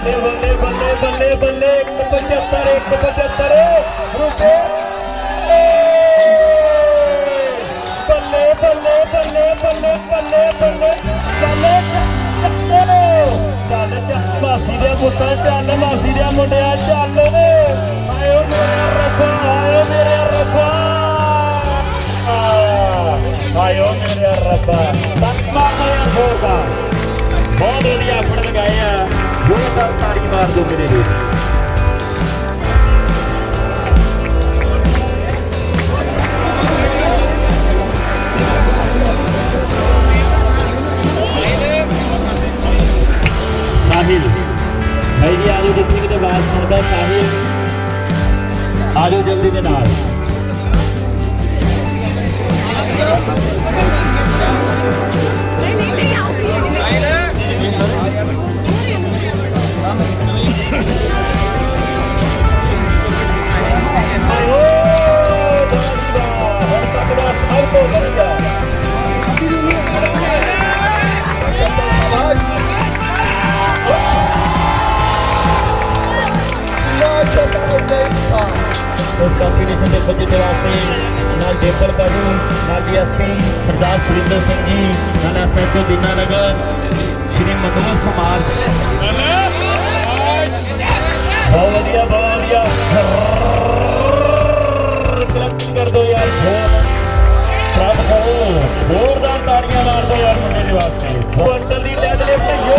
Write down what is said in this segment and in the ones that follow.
ਬੱਲੇ ਬੱਲੇ ਬੱਲੇ ਬੱਲੇ ਬੱਲੇ 175 175 ਰੁਕੇ ਬੱਲੇ ਬੱਲੇ ਬੱਲੇ ਬੱਲੇ ਬੱਲੇ ਬੱਲੇ ਚੱਲੇ ਚੱਲ ਚੱਲ ਮਾਸੀ ਦੇ ਪੁੱਤਾਂ ਚੱਲ ਮਾਸੀ ਦੇ ਮੁੰਡਿਆਂ ਚੱਲ ਵੇ ਆਇਓ ਮੇਰਾ ਰੱਬਾ ਆਇਓ ਮੇਰਾ ਰੱਬਾ ਆਇਓ ਮੇਰਾ ਰੱਬਾ ਤੱਕਾ ਮੈਂ ਹੋਗਾ ਬਹੁਤ ਵਧੀਆ ਫੜ ਜ਼ੋਰਦਾਰ ਤਾੜੀ ਮਾਰ ਦਿਓ ਮੇਰੇ ਵੀਰ ਸਾਹਿਲ ਭਾਈ ਜੀ ਆਜੋ ਜਿੱਥੇ ਕਿਤੇ ਬਾਤ ਸੁਣਦਾ ਸਾਹਿਲ ਆਜੋ ਜਲਦੀ ਦੇ ਨਾਲ ਆਇਓ ਇਸ ਕੰਪੀਟੀਸ਼ਨ ਦੇ ਖੁੱਜੇ ਵਾਸਤੇ ਨਾਲ ਡੇਪਰ ਬਾਜੂ ਨਾਲ ਡੀਐਸਪੀ ਸਰਦਾਰ ਸੁਰਿੰਦਰ ਸਿੰਘ ਜੀ ਨਾਲ ਐਸਐਚਓ ਦੀਨਾ ਨਗਰ, ਸ਼੍ਰੀ ਮਨੋਜ ਕੁਮਾਰ। ਬਹੁਤ ਵਧੀਆ ਬਹੁਤ ਵਧੀਆ। ਕਲੱਪ ਕਰ ਦੋ ਯਾਰ ਹੋਰ। ਪ੍ਰਭ ਕਰੋ ਜ਼ੋਰਦਾਰ ਤਾੜੀਆਂ ਮਾਰ ਦੋ ਯਾਰ ਮੁੰਡੇ ਦੇ ਵਾਸਤੇ। ਕੁਆਂਟਲ ਦੀ ਡੈਡ ਲਿਫਟ ਯੋ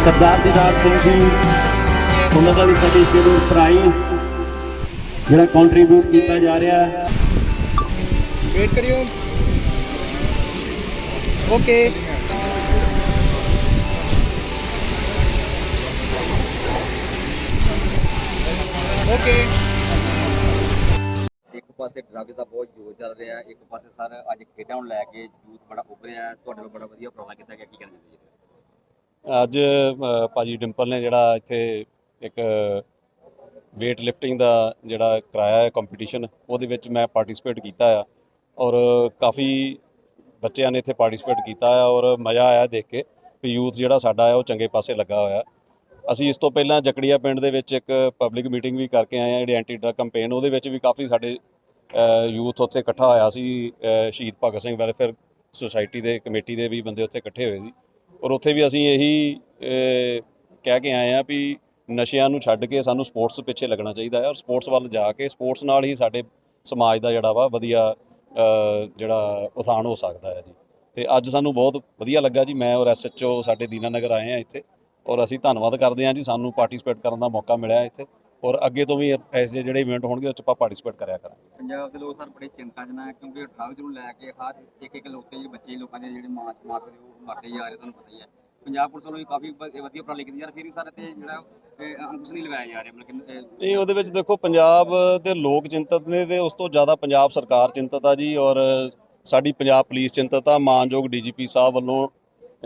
ਸਰਦਾਰ ਦੀਦਾਰ ਸਿੰਘ ਜੀ ਉਹਨਾਂ ਦਾ ਵੀ ਸਾਡੀ ਜ਼ਰੂਰ ਪ੍ਰਾਈਜ਼ ਜਿਹੜਾ ਕੰਟਰੀਬਿਊਟ ਕੀਤਾ ਜਾ ਰਿਹਾ ਹੈ। ਵੇਟ ਕਰਿਓ। ਓਕੇ ਓਕੇ ਇੱਕ ਪਾਸੇ ਡਰੱਗ ਦਾ ਬਹੁਤ ਜ਼ੋਰ ਚੱਲ ਰਿਹਾ ਇੱਕ ਪਾਸੇ ਸਰ ਅੱਜ ਖੇਡਾਂ ਨੂੰ ਲੈ ਕੇ ਯੂਥ ਬੜਾ ਉੱਭ ਰਿਹਾ ਤੁਹਾਡੇ ਵੱਲੋਂ ਬੜਾ ਵਧੀਆ ਉਪਰਾਲਾ ਕੀਤਾ ਗਿਆ ਕੀ ਕਹਿਣਾ ਚਾਹੁੰਦੇ ਜੀ? ਅੱਜ ਅ, ਭਾਜੀ ਡਿੰਪਲ ਨੇ ਜਿਹੜਾ ਇੱਥੇ ਇੱਕ weight lifting ਦਾ ਜਿਹੜਾ ਕਰਾਇਆ ਹੈ ਕੰਪੀਟੀਸ਼ਨ ਉਹਦੇ ਵਿੱਚ ਮੈਂ ਪਾਰਟਿਸਿਪੇਟ ਕੀਤਾ ਆ ਔਰ ਕਾਫੀ ਬੱਚਿਆਂ ਨੇ ਇੱਥੇ ਪਾਰਟਿਸਿਪੇਟ ਕੀਤਾ ਆ ਔਰ ਮਜ਼ਾ ਆਇਆ ਦੇਖ ਕੇ ਵੀ ਯੂਥ ਜਿਹੜਾ ਸਾਡਾ ਆ ਉਹ ਚੰਗੇ ਪਾਸੇ ਲੱਗਾ ਹੋਇਆ। ਅਸੀਂ ਇਸ ਤੋਂ ਪਹਿਲਾਂ ਜਕੜੀਆ ਪਿੰਡ ਦੇ ਵਿੱਚ ਇੱਕ ਪਬਲਿਕ ਮੀਟਿੰਗ ਵੀ ਕਰਕੇ ਆਏ ਆ ਜਿਹੜੀ ਐਂਟੀ ਡਰਗ ਕੈਂਪੇਨ ਉਹਦੇ ਵਿੱਚ ਵੀ ਕਾਫੀ ਸਾਡੇ ਯੂਥ ਉੱਥੇ ਇਕੱਠਾ ਹੋਇਆ ਸੀ ਸ਼ਹੀਦ ਭਗਤ ਸਿੰਘ ਵੈਲਫੇਅਰ ਸੁਸਾਇਟੀ ਦੇ ਕਮੇਟੀ ਦੇ ਵੀ ਬੰਦੇ ਉੱਥੇ ਇਕੱਠੇ ਹੋਏ ਸੀ। ਔਰ ਉੱਥੇ ਵੀ ਅਸੀਂ ਇਹੀ ਕਹਿ ਕੇ ਆਏ ਆ ਵੀ ਨਸ਼ਿਆਂ ਨੂੰ ਛੱਡ ਕੇ ਸਾਨੂੰ ਸਪੋਰਟਸ ਪਿੱਛੇ ਲੱਗਣਾ ਚਾਹੀਦਾ ਹੈ ਔਰ ਸਪੋਰਟਸ ਵੱਲ ਜਾ ਕੇ ਸਪੋਰਟਸ ਨਾਲ ਹੀ ਸਾਡੇ ਸਮਾਜ ਦਾ ਜਿਹੜਾ ਵਾ ਵਧੀਆ ਜਿਹੜਾ ਉਥਾਨ ਹੋ ਸਕਦਾ ਹੈ ਜੀ। ਤੇ ਅੱਜ ਸਾਨੂੰ ਬਹੁਤ ਵਧੀਆ ਲੱਗਾ ਜੀ। ਮੈਂ ਔਰ ਐਸਐਚਓ ਸਾਡੇ ਦੀਨਾਨਗਰ ਆਏ ਆ ਇੱਥੇ ਔਰ ਅਸੀਂ ਧੰਨਵਾਦ ਕਰਦੇ ਹਾਂ ਜੀ। ਸਾਨੂੰ ਪਾਰਟਿਸਿਪੇਟ ਕਰਨ ਦਾ ਮੌਕਾ ਮਿਲਿਆ ਇੱਥੇ। ਔਰ ਅੱਗੇ ਤੋਂ ਵੀ ਐਸ ਜਿਹੇ ਜਿਹੜੇ ਇਵੈਂਟ ਹੋਣਗੇ ਉਹ 'ਚ ਆਪਾਂ ਪਾਰਟਿਸਿਪੇਟ ਕਰਿਆ ਕਰਾਂਗੇ। ਪੰਜਾਬ ਦੇ ਲੋਕ ਸਰ ਬੜੇ ਚਿੰਤਾ ਚ ਨੇ ਕਿਉਂਕਿ ਡਰੱਗਸ ਨੂੰ ਲੈ ਕੇ ਹਰ ਇੱਕ ਇੱਕ ਲੋਕ ਜਿਹੜੇ ਬੱਚੇ ਲੋਕਾਂ ਦੇ ਜਿਹੜੇ ਮਾਂ ਮਾਂ ਪਿਓ ਦੇ ਉਹ ਮਰਦੇ ਜਾ ਰਹੇ ਤੁਹਾਨੂੰ ਪਤਾ ਹੀ ਹੈ। ਪੰਜਾਬ ਪੁਲਿਸ ਵੱਲੋਂ ਵੀ ਕਾਫੀ ਵ- ਵਧੀਆ ਉਪਰਾਲੇ ਕੀਤੇ ਯਾਰ ਫਿਰ ਵੀ ਸਰ ਤੇ ਜਿਹੜਾ ਅੰਕੁਸ਼ ਨਹੀਂ ਲਗਾਇਆ ਜਾ ਰਿਹਾ ਮਤਲਬ ਕਿ ਇਹ ਉਹਦੇ ਵਿੱਚ ਦੇਖੋ ਪੰਜਾਬ ਦੇ ਲੋਕ ਚਿੰਤਤ ਨੇ ਤੇ ਉਸ ਤੋਂ ਜ਼ਿਆਦਾ ਪੰਜਾਬ ਸਰਕਾਰ ਚਿੰਤਤ ਆ ਜੀ ਔਰ ਸਾਡੀ ਪੰਜਾਬ ਪੁਲਿਸ ਚਿੰਤਤ ਆ। ਮਾਨਯੋਗ ਡੀਜੀਪੀ ਸਾਹਿਬ ਵੱਲੋਂ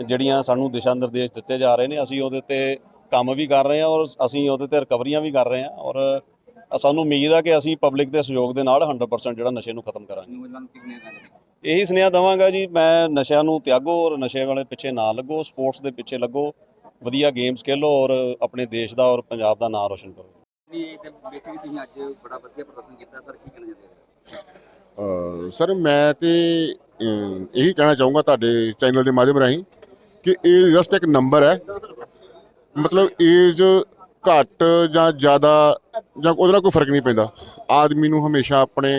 ਜਿਹੜੀਆਂ ਸਾਨੂੰ ਦਿਸ਼ਾ ਨਿਰਦੇਸ਼ ਦਿੱਤੇ ਜਾ ਰਹੇ ਨੇ ਅਸੀਂ ਉਹਦੇ ਤੇ ਕੰਮ ਵੀ ਕਰ ਰਹੇ ਹਾਂ ਔਰ ਅਸੀਂ ਉਹਦੇ ਤੇ ਰਿਕਵਰੀਆਂ ਵੀ ਕਰ ਰਹੇ ਹਾਂ ਔਰ ਸਾਨੂੰ ਉਮੀਦ ਆ ਕਿ ਅਸੀਂ ਪਬਲਿਕ ਦੇ ਸਹਿਯੋਗ ਦੇ ਨਾਲ 100% ਜਿਹੜਾ ਨਸ਼ੇ ਨੂੰ ਖਤਮ ਕਰਾਂਗੇ। ਨੌਜਵਾਨ ਨੂੰ ਕਿਸ ਨੇ ਕਰਨਾ ਇਹੀ ਸੁਨੇਹਾ ਦਵਾਂਗਾ ਜੀ ਮੈਂ ਨਸ਼ਿਆਂ ਨੂੰ ਤਿਆਗੋ ਔਰ ਨਸ਼ੇ ਵਾਲੇ ਪਿੱਛੇ ਨਾ ਲੱਗੋ ਸਪੋਰਟਸ ਦੇ ਪਿੱਛੇ ਲੱਗੋ ਵਧੀਆ ਗੇਮਸ ਖੇਲੋ ਔਰ ਆਪਣੇ ਦੇਸ਼ ਦਾ ਔਰ ਪੰਜਾਬ ਦਾ ਨਾਮ ਰੋਸ਼ਨ ਕਰੋ। ਵੀ ਤੇ ਵਿੱਚ ਵੀ ਤੁਸੀਂ ਅੱਜ ਬੜਾ ਵਧੀਆ ਪ੍ਰਦਰਸ਼ਨ ਕੀਤਾ ਸਰ ਕੀ ਕਹਿਣਾ ਚਾਹੁੰਦੇ ਹੋ ਅ, ਸਰ ਮੈਂ ਤੇ ਇਹੀ ਕਹਿਣਾ ਚਾਹੂੰਗਾ ਤੁਹਾਡੇ ਚੈਨਲ ਦੇ ਮਾਧਿਅਮ ਰਾਹੀਂ ਕਿ ਇਹ ਜਸਟ ਇੱਕ ਨੰਬਰ ਹੈ ਮਤਲਬ ਏਜ ਘੱਟ ਜਾਂ ਜ਼ਿਆਦਾ ਜਾਂ ਉਹਦੇ ਨਾਲ ਕੋਈ ਫ਼ਰਕ ਨਹੀਂ ਪੈਂਦਾ। ਆਦਮੀ ਨੂੰ ਹਮੇਸ਼ਾ ਆਪਣੇ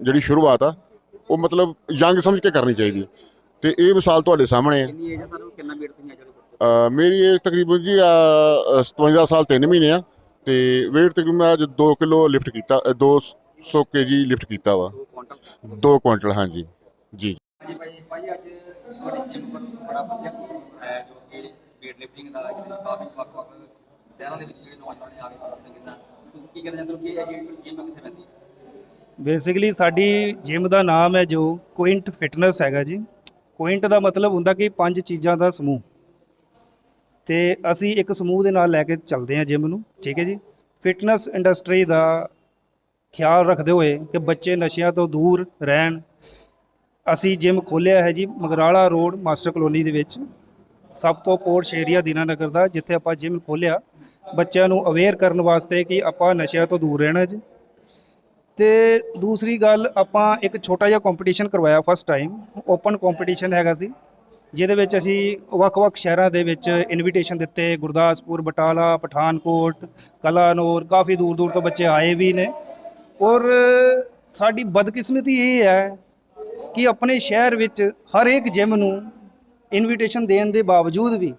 ਜਿਹੜੀ ਸ਼ੁਰੂਆਤ ਆ ਉਹ ਮਤਲਬ ਯੰਗ ਸਮਝ ਕੇ ਕਰਨੀ ਚਾਹੀਦੀ ਤੇ ਇਹ ਮਿਸਾਲ ਤੁਹਾਡੇ ਸਾਹਮਣੇ ਹੈ। ਕਿੰਨੀ ਏਜ ਹੈ ਸਰ ਕਿੰਨਾ weight ਤੁਸੀਂ ਅੱਜ ਜਿਹੜੇ ਅ, ਮੇਰੀ ਏਜ ਤਕਰੀਬਨ ਜੀ ਅ, 57 ਸਾਲ 3 ਮਹੀਨੇ ਆ ਤੇ weight ਤਕਰੀਬਨ ਮੈਂ ਅੱਜ 2 ਕਿਲੋ ਲਿਫਟ ਕੀਤਾ 2 200 ਕੇਜੀ ਲਿਫਟ ਕੀਤਾ ਵਾ। ਦੋ ਕੁਆਂਟਲ? 2 ਕੁਇੰਟਲ ਹਾਂਜੀ। ਜੀ। ਹਾਂਜੀ ਭਾਈ ਭਾਈ ਅੱਜ ਤੁਹਾਡੀ ਜਿਮ ਬੜਾ ਵਧੀਆ ਹੈ ਜੋ ਕਿ weight ਦਾ ਜਿਹੜੇ ਕਾਫੀ ਵੱਖ ਵੱਖ ਸ਼ਹਿਰਾਂ ਦੇ ਵਿੱਚ ਜਿਹੜੇ ਨੌਜਵਾਨ ਆ ਕੇ ਕਰ ਸਕਦੇ ਤੁਸੀਂ ਕੀ ਕਹਿਣਾ ਚਾਹੁੰਦੇ ਹੋ ਕਿ ਇਹ ਜਿਹੜੀ ਜਿਮ ਕਿੱਥੇ ਪੈਂਦੀ ਬੇਸਿਕਲੀ ਸਾਡੀ ਜਿਮ ਦਾ ਨਾਮ ਹੈ ਜੋ ਕੁਇੰਟ ਫਿਟਨੈਸ ਹੈਗਾ ਜੀ। ਕੁਇੰਟ ਦਾ ਮਤਲਬ ਹੁੰਦਾ ਕਿ ਪੰਜ ਚੀਜ਼ਾਂ ਦਾ ਸਮੂਹ। ਤੇ ਅਸੀਂ ਇੱਕ ਸਮੂਹ ਦੇ ਨਾਲ ਲੈ ਕੇ ਚੱਲਦੇ ਹਾਂ ਜਿਮ ਨੂੰ, ਠੀਕ ਹੈ ਜੀ। ਫਿਟਨੈਸ ਇੰਡਸਟਰੀ ਦਾ ਖਿਆਲ ਰੱਖਦੇ ਹੋਏ ਕਿ ਬੱਚੇ ਨਸ਼ਿਆਂ ਤੋਂ ਦੂਰ ਰਹਿਣ। ਅਸੀਂ ਜਿਮ ਖੋਲ੍ਹਿਆ ਹੈ ਜੀ ਮਗਰਾਲਾ ਰੋਡ ਮਾਸਟਰ ਕਲੋਨੀ ਦੇ ਵਿੱਚ। ਸਭ ਤੋਂ ਪੋਰਸ਼ ਏਰੀਆ ਦੀਨਾਨਗਰ ਦਾ, ਜਿੱਥੇ ਆਪਾਂ ਜਿਮ ਖੋਲ੍ਹਿਆ। ਬੱਚਿਆਂ ਨੂੰ ਅਵੇਅਰ ਕਰਨ ਵਾਸਤੇ ਕਿ ਆਪਾਂ ਨਸ਼ਿਆਂ ਤੋਂ ਦੂਰ ਰਹਿਣਾ ਜੀ। ਤੇ ਦੂਸਰੀ ਗੱਲ, ਆਪਾਂ ਇੱਕ ਛੋਟਾ ਜਿਹਾ ਕੰਪੀਟੀਸ਼ਨ ਕਰਵਾਇਆ ਫਸਟ ਟਾਈਮ ਓਪਨ ਕੰਪੀਟੀਸ਼ਨ ਹੈਗਾ ਸੀ, ਜਿਹਦੇ ਵਿੱਚ ਅਸੀਂ ਵੱਖ-ਵੱਖ ਸ਼ਹਿਰਾਂ ਦੇ ਵਿੱਚ ਇਨਵੀਟੇਸ਼ਨ ਦਿੱਤੇ। ਗੁਰਦਾਸਪੁਰ, ਬਟਾਲਾ, ਪਠਾਨਕੋਟ, ਕਲਾਨੌਰ, ਕਾਫੀ ਦੂਰ-ਦੂਰ ਤੋਂ ਬੱਚੇ ਆਏ ਵੀ ਨੇ। ਔਰ ਸਾਡੀ ਬਦਕਿਸਮਤੀ ਇਹ ਹੈ ਕਿ ਆਪਣੇ ਸ਼ਹਿਰ ਵਿੱਚ ਹਰ ਇੱਕ ਜਿਮ ਨੂੰ ਇਨਵੀਟੇਸ਼ਨ ਦੇਣ ਦੇ ਬਾਵਜੂਦ ਵੀ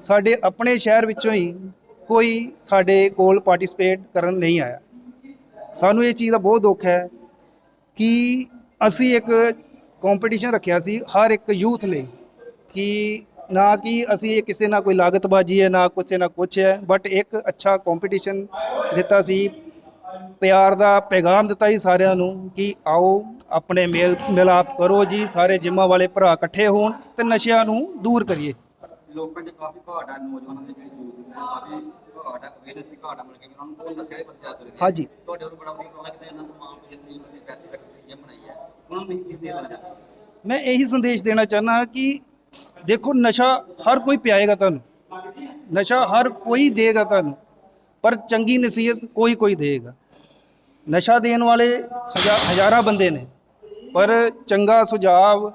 ਸਾਡੇ ਆਪਣੇ ਸ਼ਹਿਰ ਵਿੱਚੋਂ ਹੀ ਕੋਈ ਸਾਡੇ ਕੋਲ ਪਾਰਟਿਸਿਪੇਟ ਕਰਨ ਨਹੀਂ ਆਇਆ। ਸਾਨੂੰ ਇਹ ਚੀਜ਼ ਦਾ ਬਹੁਤ ਦੁੱਖ ਹੈ ਕਿ ਅਸੀਂ ਇੱਕ ਕੰਪੀਟੀਸ਼ਨ ਰੱਖਿਆ ਸੀ ਹਰ ਇੱਕ ਯੂਥ ਲਈ ਕਿ ਨਾ ਕਿ ਅਸੀਂ ਇਹ ਕਿਸੇ ਨਾਲ ਕੋਈ ਲਾਗਤਬਾਜ਼ੀ ਹੈ, ਨਾ ਕਿਸੇ ਨਾਲ ਕੁਛ ਹੈ ਬਟ ਇੱਕ ਅੱਛਾ ਕੰਪੀਟੀਸ਼ਨ ਦਿੱਤਾ ਸੀ ਪਿਆਰ ਦਾ ਪੈਗਾਮ ਦਿੱਤਾ ਸੀ ਸਾਰਿਆਂ ਨੂੰ ਕਿ ਆਓ ਆਪਣੇ ਮੇਲ ਮਿਲਾਪ ਕਰੋ ਜੀ ਸਾਰੇ ਜਿੰਮਾਂ ਵਾਲੇ ਭਰਾ ਇਕੱਠੇ ਹੋਣ ਤੇ ਨਸ਼ਿਆਂ ਨੂੰ ਦੂਰ ਕਰੀਏ ਲੋਕਾਂ 'ਚ ਕਾਫੀ ਘਾਟ ਹੈ ਨੌਜਵਾਨਾਂ ਦੇ ਜਿਹੜੇ ਯੂਥ ਨੇ ਕਾਫੀ ਘਾਟ ਹੈ ਅਵੇਅਰਨੈਸ ਦੀ ਘਾਟ ਹੈ ਮਤਲਬ ਕਿ ਉਹਨਾਂ ਨੂੰ ਕੋਈ ਨਸ਼ੇ ਦੇ ਪ੍ਰਤੀ ਜਾਗਰੂਕ ਨਹੀਂ ਹਾਂਜੀ। ਤੁਹਾਡੇ ਵੱਲੋਂ ਬੜਾ ਵਧੀਆ ਉਪਰਾਲਾ ਕੀਤਾ ਜਾਂਦਾ ਸਮਾਨ ਤੋਂ ਜਿੰਨੀ ਉਹਨੇ ਪੈਸੇ ਰੱਖ ਕੇ ਜਿਮ ਬਣਾਈ ਹੈ ਉਹਨਾਂ ਨੂੰ ਤੁਸੀਂ ਇਸ ਦੇ ਦੇਣਾ ਚਾਹੁੰਦੇ ਹੋ? ਮੈਂ ਇਹੀ ਸੰਦੇਸ਼ ਦੇਣਾ ਚਾਹਨਾ ਕਿ ਦੇਖੋ ਨਸ਼ਾ ਹਰ ਕੋਈ ਪਿਆਏਗਾ ਤੁਹਾਨੂੰ ਨਸ਼ਾ ਹਰ ਕੋਈ ਦੇਗਾ ਤੁਹਾਨੂੰ ਪਰ ਚੰਗੀ ਨਸੀਹਤ ਕੋਈ ਕੋਈ ਦੇਗਾ ਨਸ਼ਾ ਦੇਣ ਵਾਲੇ ਹਜ਼ਾ- ਹਜ਼ਾਰਾਂ ਬੰਦੇ ਨੇ। ਪਰ ਚੰਗਾ ਸੁਝਾਅ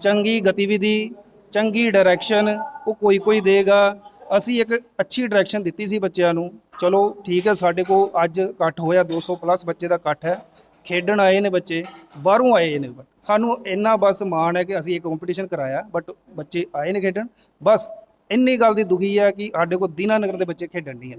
ਚੰਗੀ ਗਤੀਵਿਧੀ, ਚੰਗੀ ਡਾਇਰੈਕਸ਼ਨ ਉਹ ਕੋਈ ਕੋਈ ਦੇਗਾ। ਅਸੀਂ ਇੱਕ ਅੱਛੀ ਡਾਇਰੈਕਸ਼ਨ ਦਿੱਤੀ ਸੀ ਬੱਚਿਆਂ ਨੂੰ। ਚਲੋ ਠੀਕ ਹੈ, ਸਾਡੇ ਕੋਲ ਅੱਜ ਇਕੱਠ ਹੋਇਆ 200 ਪਲੱਸ ਬੱਚੇ ਦਾ ਇਕੱਠ ਹੈ। ਖੇਡਣ ਆਏ ਨੇ ਬੱਚੇ, ਬਾਹਰੋਂ ਆਏ ਨੇ। ਸਾਨੂੰ ਇੰਨਾ ਬਸ ਮਾਣ ਹੈ ਕਿ ਅਸੀਂ ਇਹ ਕੰਪੀਟੀਸ਼ਨ ਕਰਾਇਆ ਬਟ ਬੱਚੇ ਆਏ ਨੇ ਖੇਡਣ। ਬਸ ਇੰਨੀ ਗੱਲ ਦੀ ਦੁਖੀ ਹੈ ਕਿ ਸਾਡੇ ਕੋਲ ਦੀਨਾਨਗਰ ਦੇ ਬੱਚੇ ਖੇਡਣ ਨਹੀਂ ਆ